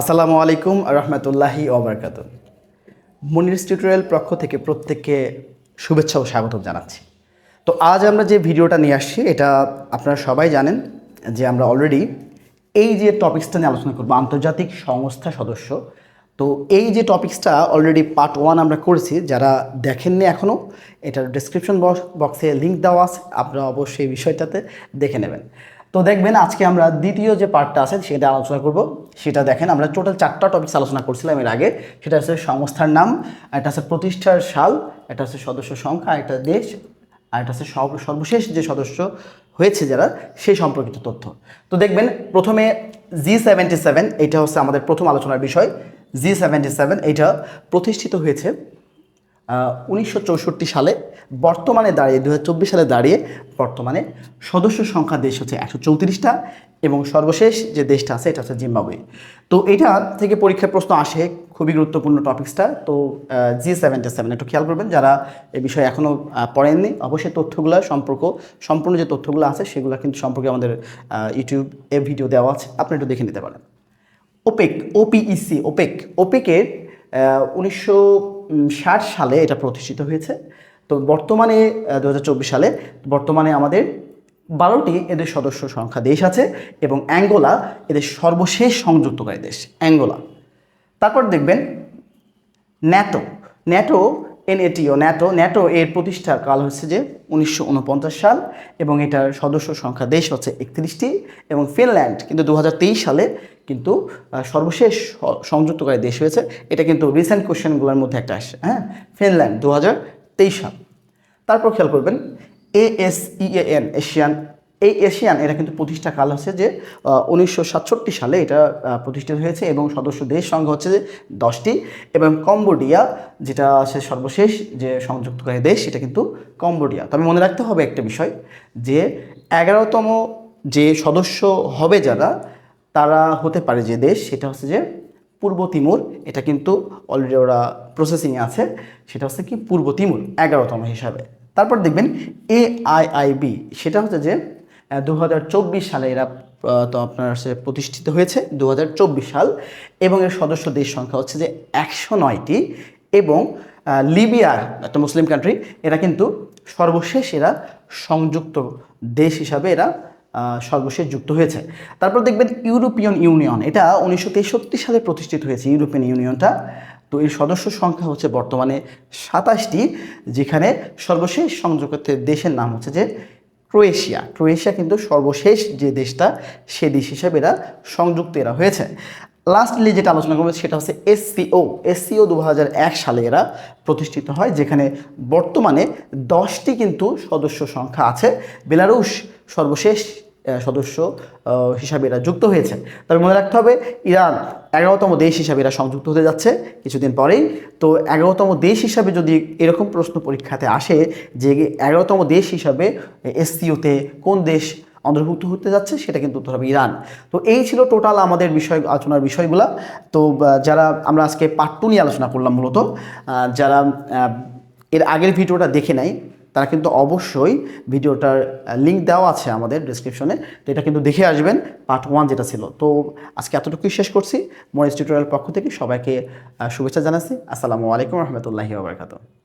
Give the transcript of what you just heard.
আসসালামু আলাইকুম রহমতুল্লাহি ওবরকাত। মনির টিউটোরিয়াল পক্ষ থেকে প্রত্যেককে শুভেচ্ছা ও স্বাগত জানাচ্ছি। তো আজ আমরা যে ভিডিওটা নিয়ে আসছি, এটা আপনারা সবাই জানেন যে আমরা অলরেডি এই যে টপিক্সটা নিয়ে আলোচনা করব, আন্তর্জাতিক সংস্থা সদস্য। তো এই যে টপিক্সটা অলরেডি পার্ট ওয়ান আমরা করেছি, যারা দেখেননি এখনও এটার ডিসক্রিপশন বক্সে লিঙ্ক দেওয়া আছে, আপনারা অবশ্যই বিষয়টাতে দেখে নেবেন। তো দেখবেন আজকে আমরা দ্বিতীয় যে পার্টটা আছে সেটা আলোচনা করব। সেটা দেখেন, আমরা টোটাল চারটা টপিকস আলোচনা করছিলাম এর আগে। সেটা হচ্ছে সংস্থার নাম একটা হচ্ছে প্রতিষ্ঠার সাল একটা হচ্ছে সদস্য সংখ্যা একটা দেশ, আর একটা হচ্ছে সর্ব- সর্বশেষ যে সদস্য হয়েছে যারা সেই সম্পর্কিত তথ্য। তো দেখবেন, প্রথমে জি সেভেন্টি সেভেন এটা হচ্ছে আমাদের প্রথম আলোচনার বিষয়। জি সেভেন্টি সেভেন এটা প্রতিষ্ঠিত হয়েছে উনিশশো চৌষট্টি সালে বর্তমানে দাঁড়িয়ে দু হাজার চব্বিশ সালে দাঁড়িয়ে বর্তমানে সদস্য সংখ্যা দেশ হচ্ছে একশো চৌত্রিশটা এবং সর্বশেষ যে দেশটা আছে এটা হচ্ছে জিম্বাবুয়ে। তো এটা থেকে পরীক্ষার প্রশ্ন আসে খুবই গুরুত্বপূর্ণ টপিক্সটা। তো জি সেভেন্টি সেভেন, একটু খেয়াল করবেন, যারা এ বিষয়ে এখনও পড়েননি, অবশ্যই তথ্যগুলো সম্পর্ক, সম্পূর্ণ যে তথ্যগুলো আছে সেগুলো কিন্তু সম্পর্কে আমাদের ইউটিউব এ ভিডিও দেওয়া আছে, আপনি একটু দেখে নিতে পারেন। ওপেক ওপিইসি ওপেক, ওপেকের উনিশশো ষাট সালে এটা প্রতিষ্ঠিত হয়েছে। তো বর্তমানে দু হাজার চব্বিশ সালে বর্তমানে আমাদের বারোটি এদের সদস্য সংখ্যা দেশ আছে এবং অ্যাঙ্গোলা এদের সর্বশেষ সংযুক্তকারী দেশ, অ্যাঙ্গোলা। তারপর দেখবেন NATO. NATO N A T O, NATO NATO এর প্রতিষ্ঠার কাল হচ্ছে যে উনিশশো ঊনপঞ্চাশ সাল এবং এটার সদস্য সংখ্যা দেশ হচ্ছে একত্রিশটি এবং ফিনল্যান্ড কিন্তু দু হাজার তেইশ সালে কিন্তু সর্বশেষ সংযুক্তকারী দেশ হয়েছে। এটা কিন্তু রিসেন্ট কোশ্চেনগুলোর মধ্যে একটা আসে হ্যাঁ? ফিনল্যান্ড দু হাজার তেইশ সাল। তারপর খেয়াল করবেন এএসইএন এশিয়ান এই এশিয়ান, এটা কিন্তু প্রতিষ্ঠা কাল হচ্ছে যে উনিশশো সাতষট্টি সালে এটা প্রতিষ্ঠিত হয়েছে এবং সদস্য দেশ সংখ্যা হচ্ছে যে দশটি এবং কম্বোডিয়া, যেটা আছে সর্বশেষ যে সংযুক্তকারী দেশ, সেটা কিন্তু কম্বোডিয়া। তবে মনে রাখতে হবে একটা বিষয় যে, এগারোতম যে সদস্য হবে যারা, তারা হতে পারে যে দেশ, সেটা হচ্ছে যে পূর্ব তিমুর। এটা কিন্তু অলরেডি ওরা প্রসেসিংয়ে আছে, সেটা হচ্ছে কি পূর্ব তিমুর, এগারোতম হিসাবে। তারপর দেখবেন এ আই আই বি সেটা হচ্ছে যে দু হাজার চব্বিশ সালে এরা তো আপনার প্রতিষ্ঠিত হয়েছে দু হাজার চব্বিশ সাল। এবং এর সদস্য দেশ সংখ্যা হচ্ছে যে একশো নয়টি। এবং আহ, লিবিয়া একটা মুসলিম কান্ট্রি এরা কিন্তু সর্বশেষ এরা সংযুক্ত দেশ হিসাবে এরা সর্বশেষ যুক্ত হয়েছে। তারপর দেখবেন ইউরোপিয়ান ইউনিয়ন এটা উনিশশো তেষট্টি সালে প্রতিষ্ঠিত হয়েছে ইউরোপিয়ান ইউনিয়নটা। তো এর সদস্য সংখ্যা হচ্ছে বর্তমানে সাতাশটি যেখানে সর্বশেষ সংযুক্ত দেশের নাম হচ্ছে যে ক্রোয়েশিয়া। ক্রোয়েশিয়া কিন্তু সর্বশেষ যে দেশটা, সে দেশ হিসাবে এরা সংযুক্ত এরা হয়েছে। লাস্টলি যেটা আলোচনা করবে সেটা হচ্ছে এসসিও এসসিও দু সালে এরা প্রতিষ্ঠিত হয়, যেখানে বর্তমানে দশটি কিন্তু সদস্য সংখ্যা আছে। বেলারুশ সর্বশেষ সদস্য হিসাবে এরা যুক্ত হয়েছে তবে মনে রাখতে হবে, ইরান এগারোতম দেশ হিসাবে এরা সংযুক্ত হতে যাচ্ছে কিছুদিন পরেই। তো এগারোতম দেশ হিসাবে যদি এরকম প্রশ্ন পরীক্ষাতে আসে যে এগারোতম দেশ হিসাবে এসসিওতে কোন দেশ অন্তর্ভুক্ত হতে যাচ্ছে, সেটা কিন্তু উত্তর হবে ইরান। তো এই ছিল টোটাল আমাদের বিষয়, আলোচনার বিষয়গুলো। তো যারা আমরা আজকে পার্ট টু নিয়ে আলোচনা করলাম মূলত যারা এর আগের ভিডিওটা দেখে নাই তারা কিন্তু অবশ্যই ভিডিওটার লিঙ্ক দেওয়া আছে আমাদের ডিসক্রিপশনে তো এটা কিন্তু দেখে আসবেন পার্ট ওয়ান যেটা ছিল। তো আজকে এতটুকুই শেষ করছি। মরিস টিউটোরিয়াল পক্ষ থেকে সবাইকে শুভেচ্ছা জানাচ্ছি। আসসালামু আলাইকুম রহমতুল্লাহি ওবরাকাতুহ